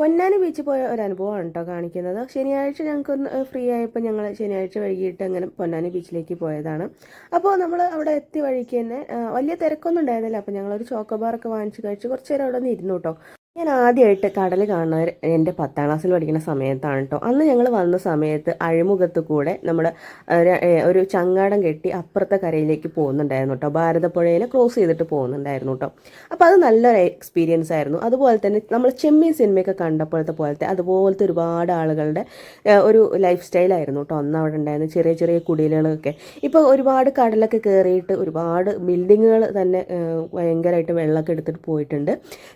പൊന്നാനി ബീച്ചിൽ പോയ ഒരു അനുഭവമാണ് കേട്ടോ കാണിക്കുന്നത്. ശനിയാഴ്ച ഞങ്ങൾക്ക് ഫ്രീ ആയപ്പോൾ ഞങ്ങൾ ശനിയാഴ്ച വൈകിട്ട് അങ്ങനെ പൊന്നാനി ബീച്ചിലേക്ക് പോയതാണ്. അപ്പോൾ നമ്മൾ അവിടെ എത്തി വഴിക്ക് തന്നെ വലിയ തിരക്കൊന്നും ഉണ്ടായിരുന്നില്ല. അപ്പോൾ ഞങ്ങളൊരു ചോക്കോബാറൊക്കെ വാങ്ങിച്ച് കഴിച്ച് കുറച്ച് നേരം അവിടെ നിന്ന് ഇരുന്നു കേട്ടോ ഞാൻ ആദ്യമായിട്ട് കടൽ കാണുന്നവർ എന്റെ പത്താം ക്ലാസ്സിൽ പഠിക്കുന്ന സമയത്താണ് കേട്ടോ അന്ന് ഞങ്ങൾ വന്ന സമയത്ത് അഴിമുഖത്ത് കൂടെ നമ്മൾ ഒരു ചങ്ങാടം കെട്ടി അപ്പുറത്തെ കരയിലേക്ക് പോകുന്നുണ്ടായിരുന്നു കേട്ടോ ഭാരതപ്പുഴയിൽ ക്രോസ് ചെയ്തിട്ട് പോകുന്നുണ്ടായിരുന്നു കേട്ടോ അപ്പോൾ അത് നല്ലൊരു എക്സ്പീരിയൻസ് ആയിരുന്നു. അതുപോലെ തന്നെ നമ്മൾ ചെമ്മീൻ സിനിമയൊക്കെ കണ്ടപ്പോഴത്തെ പോലത്തെ അതുപോലത്തെ ഒരുപാട് ആളുകളുടെ ഒരു ലൈഫ് സ്റ്റൈലായിരുന്നു കേട്ടോ അന്ന് അവിടെ ഉണ്ടായിരുന്നു ചെറിയ ചെറിയ കുടിലുകളൊക്കെ. ഇപ്പോൾ ഒരുപാട് കടലൊക്കെ കയറിയിട്ട് ഒരുപാട് ബിൽഡിങ്ങുകൾ തന്നെ ഭയങ്കരമായിട്ട് വെള്ളമൊക്കെ എടുത്തിട്ട് പോയിട്ടുണ്ട്.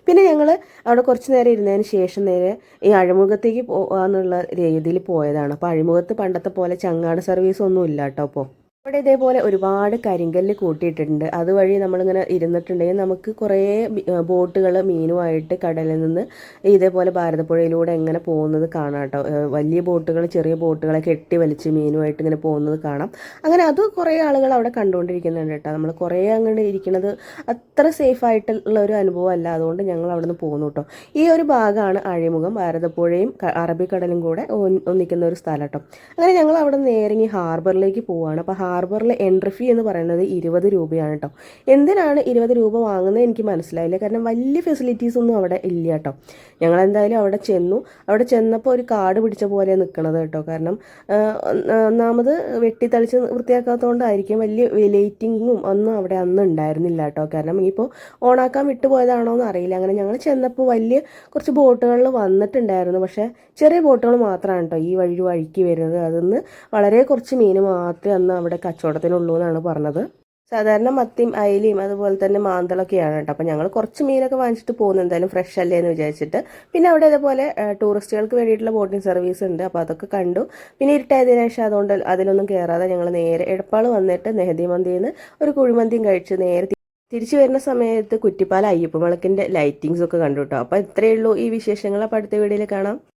പിന്നെ ഞങ്ങൾ അവിടെ കുറച്ച് നേരം ഇരുന്നതിന് ശേഷം നേരെ ഈ അഴിമുഖത്തേക്ക് പോകാന്നുള്ള രീതിയിൽ പോയതാണ്. അപ്പോൾ അഴിമുഖത്ത് പണ്ടത്തെ പോലെ ചങ്ങാട് സർവീസ് ഒന്നും ഇല്ല കേട്ടോ അപ്പോൾ ഇവിടെ ഇതേപോലെ ഒരുപാട് കരിങ്കല്ല് കൂട്ടിയിട്ടുണ്ട് അതുവഴി നമ്മളിങ്ങനെ ഇരുന്നിട്ടുണ്ടെങ്കിൽ നമുക്ക് കുറേ ബോട്ടുകൾ മീനുമായിട്ട് കടലിൽ നിന്ന് ഇതേപോലെ ഭാരതപ്പുഴയിലൂടെ എങ്ങനെ പോകുന്നത് കാണാം കേട്ടോ. വലിയ ബോട്ടുകൾ ചെറിയ ബോട്ടുകളെ കെട്ടി വലിച്ച് മീനുമായിട്ട് ഇങ്ങനെ പോകുന്നത് കാണാം. അങ്ങനെ അത് കുറേ ആളുകൾ അവിടെ കണ്ടുകൊണ്ടിരിക്കുന്നുണ്ട് കേട്ടോ. നമ്മൾ കുറേ അങ്ങോട്ട് ഇരിക്കുന്നത് അത്ര സേഫ് ആയിട്ടുള്ള ഒരു അനുഭവം അല്ല. അതുകൊണ്ട് ഞങ്ങൾ അവിടെ നിന്ന് പോകുന്നു കേട്ടോ. ഈ ഒരു ഭാഗമാണ് അഴിമുഖം. ഭാരതപ്പുഴയും അറബിക്കടലും കൂടെ ഒന്നിക്കുന്ന ഒരു സ്ഥലം കേട്ടോ. അങ്ങനെ ഞങ്ങൾ അവിടെ നേരെ ഈ ഹാർബറിലേക്ക് പോവുകയാണ് അപ്പോൾ ഹാർബറിൽ എൻട്രി ഫീ എന്ന് പറയുന്നത് ഇരുപത് രൂപയാണ് കേട്ടോ എന്തിനാണ് ഇരുപത് രൂപ വാങ്ങുന്നത് എനിക്ക് മനസ്സിലായില്ല. കാരണം വലിയ ഫെസിലിറ്റീസ് ഒന്നും അവിടെ ഇല്ല കേട്ടോ ഞങ്ങൾ എന്തായാലും അവിടെ ചെന്നു. അവിടെ ചെന്നപ്പോൾ ഒരു കാട് പിടിച്ച പോലെ നിൽക്കണത് കേട്ടോ കാരണം ഒന്നാമത് വെട്ടിത്തളിച്ച് വൃത്തിയാക്കാത്തതുകൊണ്ടായിരിക്കും വലിയ ലൈറ്റിങ്ങും ഒന്നും അവിടെ അന്ന് ഉണ്ടായിരുന്നില്ല കേട്ടോ കാരണം ഇപ്പോൾ ഓണാക്കാൻ വിട്ടുപോയതാണോ എന്ന് അറിയില്ല. അങ്ങനെ ഞങ്ങൾ ചെന്നപ്പോൾ വലിയ കുറച്ച് ബോട്ടുകളിൽ വന്നിട്ടുണ്ടായിരുന്നു. പക്ഷേ ചെറിയ ബോട്ടുകൾ മാത്രമാണ് കേട്ടോ ഈ വഴി വഴിക്ക് വരുന്നത്. അതിന്ന് വളരെ കുറച്ച് മീൻ മാത്രമേ അന്ന് അവിടെ കച്ചവടത്തിനുള്ളൂ എന്നാണ് പറഞ്ഞത്. സാധാരണ മത്തിയും അയിലയും അതുപോലെ തന്നെ മാന്തളൊക്കെയാണ് കേട്ടോ. അപ്പം ഞങ്ങൾ കുറച്ച് മീനൊക്കെ വാങ്ങിച്ചിട്ട് പോകുന്നു. എന്തായാലും ഫ്രഷ് അല്ലേ എന്ന് വിചാരിച്ചിട്ട്. പിന്നെ അവിടെ ഇതേപോലെ ടൂറിസ്റ്റുകൾക്ക് വേണ്ടിയിട്ടുള്ള ബോട്ടിംഗ് സർവീസ് ഉണ്ട്. അപ്പോൾ അതൊക്കെ കണ്ടു. പിന്നെ ഇരുട്ടായതിനു ശേഷം അതുകൊണ്ട് അതിലൊന്നും കയറാതെ ഞങ്ങൾ നേരെ എടപ്പാൾ വന്നിട്ട് നെഹദി മന്തിയിൽ നിന്ന് ഒരു കുഴിമന്തിയും കഴിച്ച് നേരെ തിരിച്ചു വരുന്ന സമയത്ത് കുറ്റിപ്പാല അയ്യപ്പ വിളക്കിന്റെ ലൈറ്റിങ്സ് ഒക്കെ കണ്ടു കേട്ടോ. അപ്പോൾ ഇത്രയേ ഉള്ളൂ ഈ വിശേഷങ്ങൾ അപ്പോൾ അടുത്ത വീഡിയോയിൽ കാണാം.